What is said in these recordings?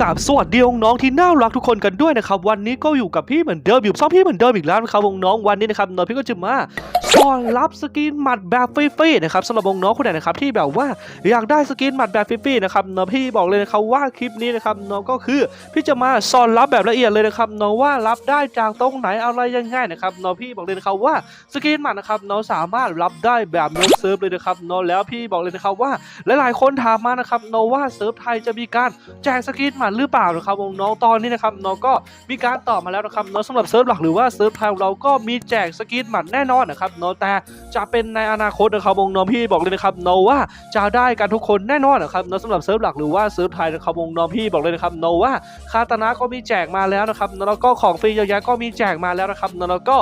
กาบสวัสดีองน้องที่น่ารักทุกคนกันด้วยนะครับ วันนี้ก็อยู่กับพี่เหมือนเดิมอยู่ซ้อมพี่เหมือนเดิมอีกแล้วนะครับองน้องวันนี้นะครับน้องพี่ก็จะมา สอนรับสกินหมัดแบบฟรีๆนะครับสำหรับวงน้องคนไหนนะครับที่แบบว่าอยากได้สกินหมัดแบบฟรีๆนะครับน้องพี่บอกเลยนะครับว่าคลิปนี้นะครับน้องก็คือพี่จะมาสอนรับแบบละเอียดเลยนะครับน้องว่ารับได้จากตรงไหนอะไรยังไงนะครับน้องพี่บอกเลยนะครับว่าสกินหมัดนะครับน้องสามารถรับได้แบบยกเซิร์ฟเลยนะครับน้องแล้วพี่บอกเลยนะครับว่าหลายๆคนถามมานะครับน้องว่าเซิร์ฟไทยจะมีการแจกสกินหมัดหรือเปล่านะครับวงน้องตอนนี้นะครับน้องก็มีการตอบมาแล้วนะครับน้องสำหรับเซิร์ฟหลักหรือว่าเซิร์ฟไทยเราก็มีแจกสกินหมัดแน่นอนนะครับน้องแต่จะเป็นในอนาคตนะครับวงน้องพี่บอกเลยนะครับน้ว่าจะได้กันทุกคนแน่นอนนะครับน้องสำหรับเซิร์ฟหลักหรือว่าเซิร์ฟไทยนะครับวงน้องพี่บอกเลยนะครับน้ว่าคาตานะก็มีแจกมาแล้วนะครับน้องแล้วก็ของฟรีเยอะแยะก็มีแจกมาแล้วนะครับน้องแล้วก็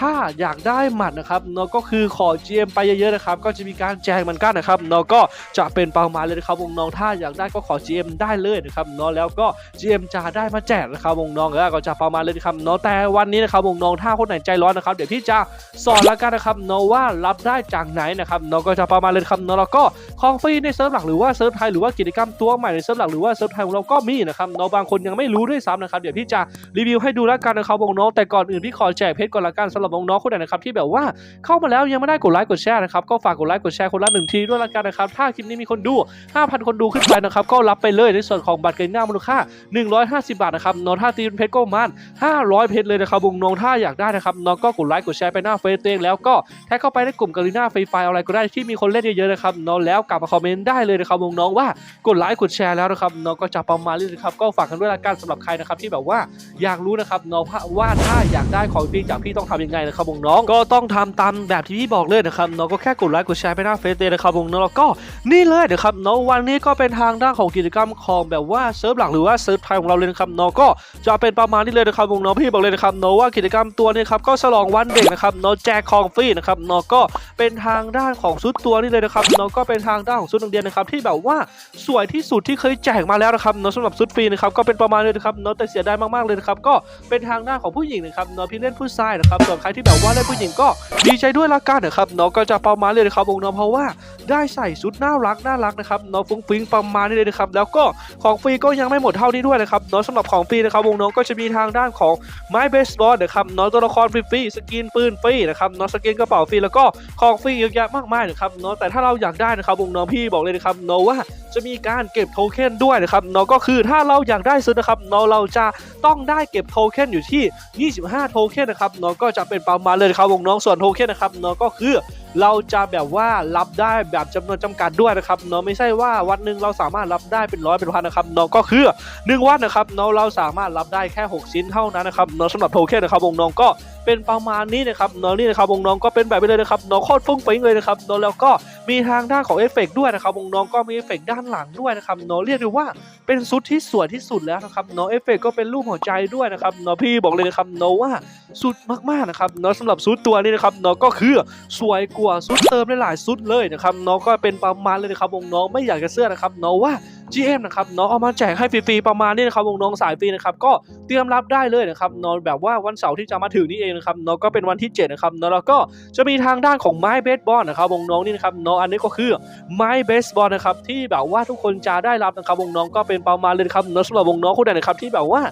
ถ้าอยากได้หมัดนะครับเนาะก็คือขอ GM ไปเยอะๆนะครับก็จะมีการแจกมือนกันนะครับเนาะก็จะเป็นเป้าหมายเลยนะครับวงน้องถ้าอยากได้ก็ขอ GM ได้เลยนะครับเนาะแล้วก็ GM จะได้มาแจกนะครับวงน้องแล้วก็จะประมาณเลยนะครับเนาะแต่วันนี้นะครับวงน้องถ้าคนไหนใจร้อนนะครับเดี๋ยวพี่จะสอนแล้วกันนะครับเนาะว่ารับได้จากไหนนะครับเนาะก็จะประมาณเลยครับเนาะแล้วก็ของฟรีในเซิร์ฟหลักหรือว่าเซิร์ฟไทยหรือว่ากิจกรรมตัวใหม่ในเซิร์ฟหลักหรือว่าเซิร์ฟไทยของเราก็มีนะครับเนาะบางคนยังไม่รู้ด้วยซ้ำนะครับเดี๋ยวพี่จะรีวิวให้ดูแล้วกันนะครับวงน้องแต่ก่อนอื่นพี่ขอแจกเพชรก่อนละกันสำหรับวงน้องคนไหนนะครับที่แบบว่าเข้ามาแล้วยังไม่ได้กดไลค์กดแชร์นะครับก็ฝากกดไลค์กดแชร์คนละหนึ่งทีด้วยละกันนะครับถ้าคลิปนี้มีคนดู 5,000 คนดูขึ้นไปนะครับก็รับไปเลยในส่วนของบัตรเกณฑ์หน้ามูลค่า 150 บาทนะครับน้องถ้าตีเป็นเพชรก็ประมาณ500 เพชรเลยนะครับวงน้องถ้าอยากได้นะครับน้องก็กดไลค์กดแชร์ไปหน้าเฟซตัวเองแล้วก็แท็กเข้าไปในกลุ่มกาลิน่าฟรีไฟอะไรก็ได้ที่มีคนเล่นเยอะๆนะครับน้องแล้วกลับมาคอมเมนต์ได้เลยนะครับวงน้องว่ากดไลค์กดแชร์แล้วนะครับน้องก็จะประมาณนี้นะครับก็ฝากกันด้วยละกันสำหรับใครนะครับที่แบบว่าอยากรู้นะครับน้องว่าถ้าอยากได้ของฟรีจากพี่ต้องทำยังไงนะครับวงน้องก็ต้องทำตามแบบที่พี่บอกเลยนะครับน้องก็แค่กดไลค์กดแชร์ไปหน้าเฟซเลยนะครับวงน้องแล้วก็นี่เลยนะครับน้องวันนี้ก็เป็นทางด้านของกิจกรรมของแบบว่าเซิร์ฟหลักหรือว่าเซิร์ฟไทยของเราเลยนะครับน้องก็จะเป็นประมาณนี้เลยนะครับวงน้องพี่บอกเลยนะครับน้องว่ากิจกรรมตัวนี้ครับก็ฉลองวันเด็กนะครับน้องแจกของฟรีนะครับน้องก็เป็นทางด้านของชุดตัวนี้เลยนะครับน้องก็เป็นทางด้านของชุดนักเรียนนะครับที่แบบว่าสวยที่สุดที่เคยแจกมาแล้วนะครับน้องสำหรับชุดฟรีนะครับก็เป็นประมาณนี้นะครับน้องแต่เสียดายมากๆเลยนะครับก็เป็นทางด้านของผู้หญิงนะครับน้องพี่เล่นผู้ชายนะครับส่วนใครที่แบบว่าเล่นผู้หญิงก็ดีใจด้วยละกันนะครับน้องก็จะประมาณเลยนะครับวงน้องเพราะว่าได้ใส่ชุดน่ารักน่ารักนะครับน้องฟุ้งฟิ้งประมาณนี้เลยนะครับแล้วก็ของฟรีก็ยังไม่หมดเท่านี้ด้วยนะครับน้องสำหรับของฟรีนะครับวงน้องก็จะมีทางด้านของไม้เบสบอลนะครับน้องตัวละครฟรีๆสกินปืนฟรีนะครับน้องสกินกระเป๋าฟรีแล้วก็ของฟรีเยอะแยะมากมายนะครับน้องแต่ถ้าเราอยากได้นะครับวงน้องพี่บอกเลยนะครับน้องว่า จะมีการเก็บโทเค็นด้วยนะครับเนาะก็คือถ้าเราอยากได้ซื้อนะครับเนาะเราจะต้องได้เก็บโทเค็นอยู่ที่ 25 โทเค็นนะครับเนาะก็จะเป็นประมาณเลยครับวงน้องส่วนโทเค็นนะครับเนาะก็คือ เราจะแบบว่ารับได้แบบจำนวนจำกัดด้วยนะครับเนาะไม่ใช่ว่าวันหนึ่งเราสามารถรับได้เป็นร้อยเป็นพันนะครับเนาะก็คือหนึ่งวันนะครับเนาะเราสามารถรับได้แค่ 6 ชิ้นเท่านั้นนะครับเนาะสำหรับโทเค็นนะครับวงน้องก็เป็นประมาณนี้นะครับเนาะนี่นะครับวงน้องก็เป็นแบบนี้เลยนะครับเนาะโคตรฟุ้งฟิ้งเลยนะครับเนาะแล้วก็มีทางด้านของเอฟเฟกด้วยนะครับวงน้องก็มีเอฟเฟกด้านหลังด้วยนะครับเนาะเรียกได้ว่าเป็นชุดที่สวยที่สุดแล้วนะครับเนาะเอฟเฟกก็เป็นรูปหัวใจด้วยนะครับเนาะพี่บอกเลยนะครับเนาะว่าสุดมากๆนะครับเนาะสำหรับชุดตัวนี้นะครับเนาะก็คือสวยกว่าชุดเติมหลายๆชุดเลยนะครับเนาะก็เป็นประมาณเลยนะครับวงน้องไม่อยากจะเสื้อนะครับเนาะว่า GM นะครับเนาะเอามาแจกให้ฟรีๆประมาณนี้นะครับวงน้องสายฟรีนะครับก็เตรียมรับได้เลยนะครับเนาะแบบว่าวันเสาร์ที่จะมาถึงนี่เองนะครับเนาะก็เป็นวันที่7นะครับเนาะแล้วก็จะมีทางด้านของไม้เบสบอลนะครับวงน้องนี่นะครับเนาะอันนี้ก็คือไม้เบสบอลนะครับที่แบบว่าทุกคนจะได้รับนะครับวงน้องก็เป็นประมาณเลยครับเนาะสำหรับวงน้องคนใดนะครับที่แบบว่า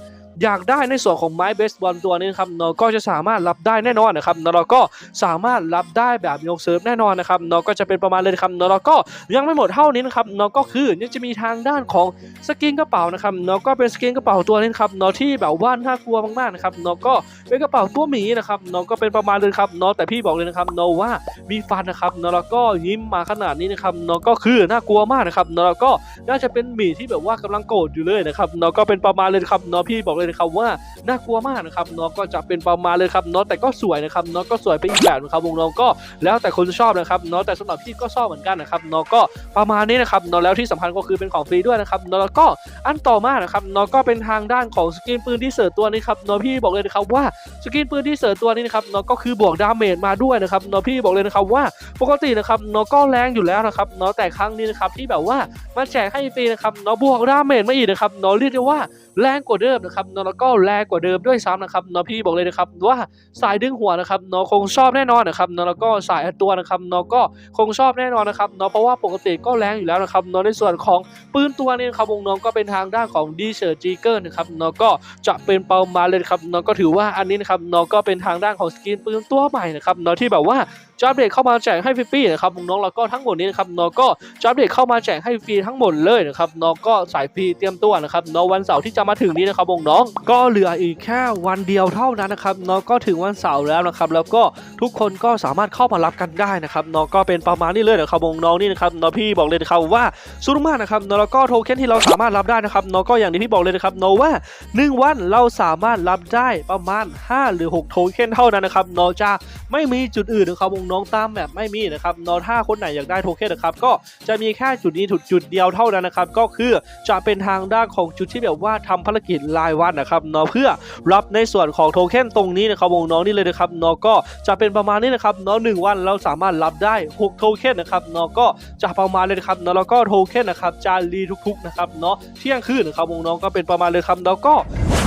อยากได้ในส่วนของไม้เบสบอลตัวนี้นครับเนาะก็จะสามารถรับได้แน่นอนนะครับเนาะก็สามารถรับได้แบบยกเซิร์ฟแน่นอนนะครับเนาะก็จะเป็นประมาณเลยครับเนาะก็ยังไม่หมดเท่านี้นะครับเนาะก็คือยังจะมีทางด้านของสกินกระเป๋านะครับเนาะก็เป็นสกินกระเป๋าตัวนี้นครับเนาะที่แบบว่าน่ากลัวมากๆนะครับเนาะก็เป็นกระเป๋าตัวหมีนะครับเนาะก็เป็นประมาณเลยครับเนาะแต่พี่บอกเลยนะครับเนาะว่ามีฟันนะครับเนาะแล้วก็ยิ้มมาขนาดนี้นะครับเนาะก็คือน่ากลัวมากนะครับเนาะแล้วก็น่าจะเป็นหมีที่แบบว่ากำลังโกรธอยู่เลยนะครับเนาะก็เป็นประมาณเลยครับเนาะพี่บอกเลยนะครับว่าน่ากลัวมากนะครับน้องก็จะเป็นประมาณเลยครับน้องแต่ก็สวยนะครับน้องก็สวยไปอีกแบบนะครับวงน้องก็แล้วแต่คนชอบนะครับน้องแต่สำหรับพี่ก็ชอบเหมือนกันนะครับน้องก็ประมาณนี้นะครับน้องแล้วที่สำคัญก็คือเป็นของฟรีด้วยนะครับเนาะแล้วก็อันต่อมานะครับน้องก็เป็นทางด้านของสกินปืนที่เสิร์ฟตัวนี้ครับน้องพี่บอกเลยนะครับว่า กินปืนที่เสริมตัวนี้นะครับเนาะก็คือบวกดาเมจมาด้วยนะครับเนาะพี่บอกเลยนะครับว่าปกตินะครับเนาะก็แรงอยู่แล้วนะครับเนาะแต่ครั้งนี้นะครับที่แบบว่ามาแจกให้ฟรีนะครับเนาะบวกดาเมจมาอีกนะครับเนาะเรียกได้ว่าแรงกว่าเดิมนะครับเนาะแล้วก็แรงกว่าเดิมด้วยซ้ำนะครับเนาะพี่บอกเลยนะครับว่าสายดึงหัวนะครับเนาะคงชอบแน่นอนนะครับเนาะแล้วก็สายตัวนะครับเนาะก็คงชอบแน่นอนนะครับเนาะเพราะว่าปกติก็แรงอยู่แล้วนะครับเนาะในส่วนของปืนตัวนี้ครับวงน้องก็เป็นทางด้านของดีเชอร์จีเกอร์นะครับเนาะก็จะเป็นเป้ามาเลยครับเนาะก็ถือว่าอันนี้นะครับเนาะก็เป็นทางด้านของสกินปืนตัวใหม่นะครับเนาะที่แบบว่า จอัปเดตเข้ามาแจกให้ฟรีๆนะครับน้องแล้วก็ทั้งหมดนี้นะครับน้องก็จอัปเดตเข้ามาแจกให้ฟรีทั้งหมดเลยนะครับน้องก็สายฟรีเตรียมตัวนะครับน้องวันเสาร์ที่จะมาถึงนี้นะครับน้องก็เหลืออีกแค่วันเดียวเท่านั้นนะครับน้องก็ถึงวันเสาร์แล้วนะครับแล้วก็ทุกคนก็สามารถเข้ามารับกันได้นะครับน้องก็เป็นประมาณนี้เลยนะครับน้องนี่นะครับน้องพี่บอกเลยนะครับว่าสุดมากนะครับน้องแล้วก็โทเค็นที่เราสามารถรับได้นะครับน้องก็อย่างที่พี่บอกเลยนะครับน้องว่า 1 วันเราสามารถรับได้ประมาณ 5 หรือ 6 โทเค็นเท่านั้นนะครับนอกจากไม่มีจุดอื่นนะครับวงน้องตามแบบไม่มีนะครับนอถ้าคนไหนอยากได้โทเค็นนะครับก็จะมีแค่จุดนี้จุดจุดเดียวเท่านั้นนะครับก็คือจะเป็นทางด้านของจุดที่แบบว่าทำภารกิจรายวันนะครับเนอเพื่อรับในส่วนของโทเค็นตรงนี้นะครับวงน้องนี่เลยนะครับเนอก็จะเป็นประมาณนี้นะครับเนอหนึ่งวันเราสามารถรับได้6โทเค็นนะครับเนอก็จะประมาณเลยนะครับเนอแล้วก็โทเค็นนะครับจะรีทุกๆนะครับเนาะเที่ยงคืนนะครับวงน้องก็เป็นประมาณเลยครับแล้วก็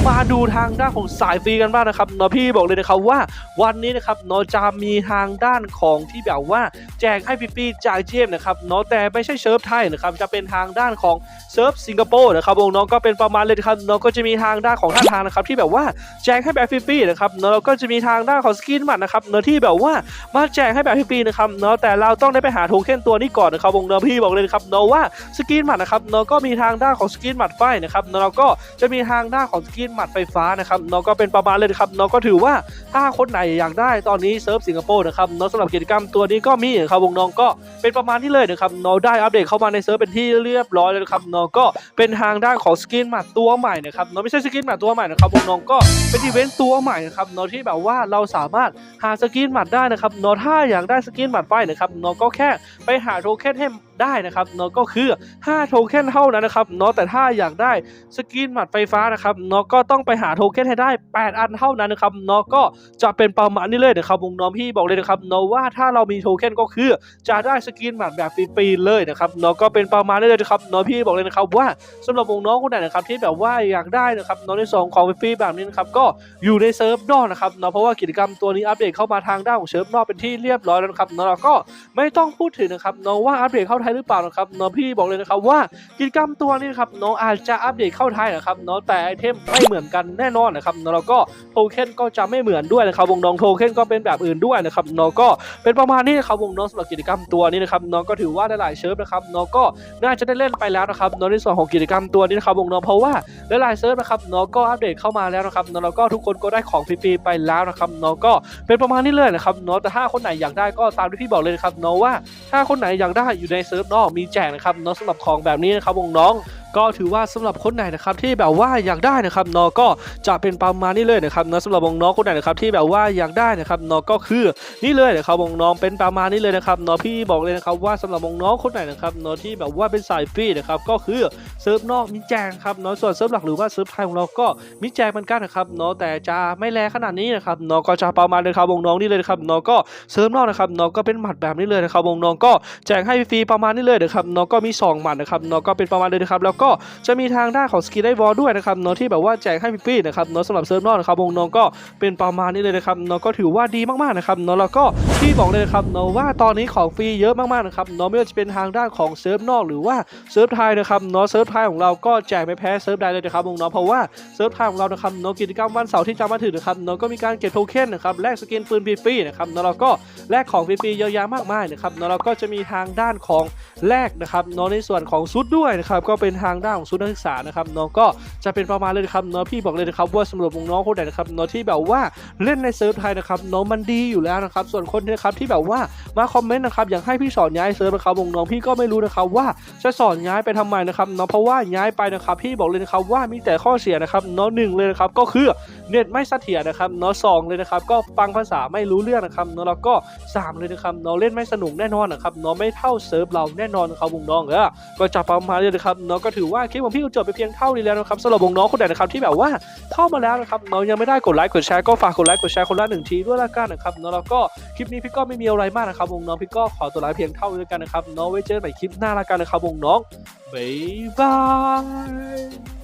มาดูทางด้านของสายฟรีกันบ้างนะครับเนาะพี่บอกเลยนะครับว่าวันนี้นะครับเนาะจะมีทางด้านของที่แบบว่าแจกให้ฟรีๆจากเจมนะครับเนาะแต่ไม่ใช่เซิร์ฟไทยนะครับจะเป็นทางด้านของเซิร์ฟสิงคโปร์นะครับวงน้องก็เป็นประมาณเลยครับเนาะก็จะมีทางด้านของท่าทางนะครับที่แบบว่าแจกให้แบบฟรีๆนะครับเนาะแล้วก็จะมีทางด้านของสกินมัดนะครับเนาะที่แบบว่ามาแจกให้แบบฟรีๆนะครับเนาะแต่เราต้องได้ไปหาโทเค็นตัวนี้ก่อนนะครับวงเนาะพี่บอกเลยครับเนาะว่าสกินมัดนะครับเนาะก็มีทางด้านของสกินมัดไฟนะครับเนาะแล้วก็จะมีทางด้านของสกินหมัดไฟฟ้านะครับเนาะก็เป็นประมาณเลยครับเนาะก็ถือว่าถ้าคนไหนอยากได้ตอนนี้เซิร์ฟสิงคโปร์นะครับเนาะสำหรับกิจกรรมตัวนี้ก็มีครับวงน้องก็เป็นประมาณนี้เลยนะครับเนาะได้อัปเดตเข้ามาในเซิร์ฟเป็นที่เรียบร้อยแล้วนะครับเนาะก็เป็นทางด้านของสกินหมัดตัวใหม่นะครับเนาะไม่ใช่สกินหมัดตัวใหม่นะครับวงน้องก็เป็นอีเวนต์ตัวใหม่นะครับเนาะที่แบบว่าเราสามารถหาสกินหมัดได้นะครับเนาะถ้าอยากได้สกินหมัดไฟนะครับเนาะก็แค่ไปหาโทเค็นให้ ได้นะครับเนาะก็คือ 5 โทเค็นเท่านั้นนะครับเนาะแต่ถ้าอยากได้สกินหมัดไฟฟ้านะครับเนาะก็ต้องไปหาโทเค็นให้ได้ 8 อันเท่านั้นนะครับเนาะก็จะเป็นประมาณนี้เลยนะครับวงน้องพี่บอกเลยนะครับเนาะว่าถ้าเรามีโทเค็นก็คือจะได้สกินหมัดแบบฟรีๆเลยนะครับเนาะก็เป็นประมาณนี้เลยนะครับเนาะพี่บอกเลยนะครับว่าสำหรับวงน้องคนไหนนะครับที่แบบว่าอยากได้นะครับเนาะในส่วนของฟรีแบบนี้นะครับก็อยู่ในเซิร์ฟนอกนะครับเนาะเพราะว่ากิจกรรมตัวนี้อัปเดตเข้ามาทางด้านของเซิร์ฟนอกเป็นที่เรียบร้อยแล้วนะครับเนาะแล้วก็ไม่ต้องพูดถึงนะครับเนาะว่าอัปเดตเข้าไทยหรือเปล่านะครับเนาะพี่บอกเลยนะครับว่ากิจกรรมตัวนี้นครับเนาะอาจจะอัปเดตเข้าไทยนะครับเนาะแต่ไอเทมไม่เหมือนกันแน่นอนนะครับเนาะแล้วก็โทเค็นก็จะไม่เหมือนด้วยนะครับวงน้องโทเค็นก็เป็นแบบอื่นด้วยนะครับเนาะก็เป็นประมาณนี้นะครับวงน้องสำหรับกิจกรรมตัวนี้นะครับเนาะก็ถือว่าหลายๆเซิร์ฟนะครับเนาะก็น่าจะได้เล่นไปแล้วนะครับเนาะในส่วนของกิจกรรมตัวนี้นะครับวงน้องเพราะว่าหลายๆเซิร์ฟนะครับเนาะก็อัปเดตเข้ามาแล้วนะครับเนาะแล้วก็ทุกคนก็ได้ของฟรีๆไปแล้วนะครับเนาะก็เป็นประมาณนี้เลยนะครับเนาะแต่ถ้าคนไหนอยากได้ก็ตามที่พี่บอกเลยนะครับเนาะว่าถ้าคนไหนอยากได้อยู่ในเซิร์ฟนอกมีแจกนะครับเนาะสำหรับของแบบนี้นะครับวงน้อง ก็ถือว่าสำหรับคนไหนนะครับที่แบบว่าอยากได้นะครับนาะก็จะเป็นประมาณนี้เลยนะครับนะสำหรับวงน้องคนไหนนะครับที่แบบว่าอยากได้นะครับนาะก็คือนี่เลยนะครับวงน้องเป็นประมาณนี้เลยนะครับนาะพี่บอกเลยนะครับว่าสำหรับวงน้องคนไหนนะครับนาะที่แบบว่าเป็นสายฟรีนะครับก็คือเซิร์ฟนอกมีแจกครับนาะส่วนเซิร์ฟหลักหรือว่าเซิร์ฟไทยของเราก็มีแจกเหมือนกันนะครับนาะแต่จะไม่แรงขนาดนี้นะครับนาะก็จะประมาณเลยครับวงน้องนี่เลยนะครับนาะก็เซิร์ฟนอกนะครับนาะก็เป็นหมัดแบบนี้เลยนะครับวงน้องก็แจกให้ฟรีประมาณนี้เลยนะครับนาะก็มีสองหมัดนะครับนาะก็เป็นประมาณเลยนะครับแล้วก็จะมีทางด้านของสกินได้วอลด้วยนะครับเนาะที่แบบว่าแจกให้ฟรีๆนะครับเนาะสำหรับเซิร์ฟนอกนะครับวงน้องก็เป็นประมาณนี้เลยนะครับเนาะก็ถือว่าดีมากๆนะครับเนาะแล้วก็ที่บอกเลยนะครับเนาะว่าตอนนี้ของฟรีเยอะมากๆนะครับเนาะไม่ว่าจะเป็นทางด้านของเซิร์ฟนอกหรือว่าเซิร์ฟไทยนะครับเนาะเซิร์ฟไทยของเราก็แจกไม่แพ้เซิร์ฟใดเลยนะครับวงน้องเพราะว่าเซิร์ฟไทยของเรานะครับเนาะกิจกรรมวันเสาร์ที่จะมาถึงนะครับเนาะก็มีการเก็บโทเค็นนะครับแลกสกินปืนฟรีๆนะครับเนาะแล้วก็แลกของฟรีๆเยอะแยะมากมายนะครับเนาะแล้วก็จะมีทางด้านของแลกนะครับเนาะในส่วนของชุดด้วยนะครับก็เป็นทางางด้านของชุดนักศึกษานะครับน้องก็จะเป็นประมาณเลยนะครับเนาะพี่บอกเลยนะครับว่าสำหรับน้องคนไหนนะครับเนาะที่แบบว่าเล่นในเซิร์ฟไทยนะครับน้องมันดีอยู่แล้วนะครับส่วนคนนะครับที่แบบว่ามาคอมเมนต์นะครับอยากให้พี่สอนย้ายเซิร์ฟนะครับวงน้องพี่ก็ไม่รู้นะครับว่าจะสอนย้ายไปทำไมนะครับเนาะเพราะว่าย้ายไปนะครับพี่บอกเลยนะครับว่ามีแต่ข้อเสียนะครับเนาะหนึ่งเลยนะครับก็คือ เน็ตไม่เสถียรนะครับเนาะสองเลยนะครับก็ฟังภาษาไม่รู้เรื่องนะครับเนาะแล้วก็สามเลยนะครับเนาะเล่นไม่สนุกแน่นอนนะครับเนาะไม่เท่าเซิร์ฟเราแน่นอนนะครับวงน้องเออก็จะประมาณนี้นะครับเนาะก็ถือว่าคลิปของพี่ก็จบไปเพียงเท่านี้แล้วนะครับสำหรับวงน้องคนไหนนะครับที่แบบว่าเข้ามาแล้วนะครับเนาะยังไม่ได้กดไลค์กดแชร์ก็ฝากกดไลค์กดแชร์คนละหนึ่งทีด้วยละกันนะครับเนาะแล้วก็คลิปนี้พี่ก็ไม่มีอะไรมากนะครับวงน้องพี่ก็ขอตัวลาเพียงเท่านี้แล้วกันนะครับเนาะไว้เจอกันใหม่คลิปหน้าละกันนะครับวงน้องบ๊ายบาย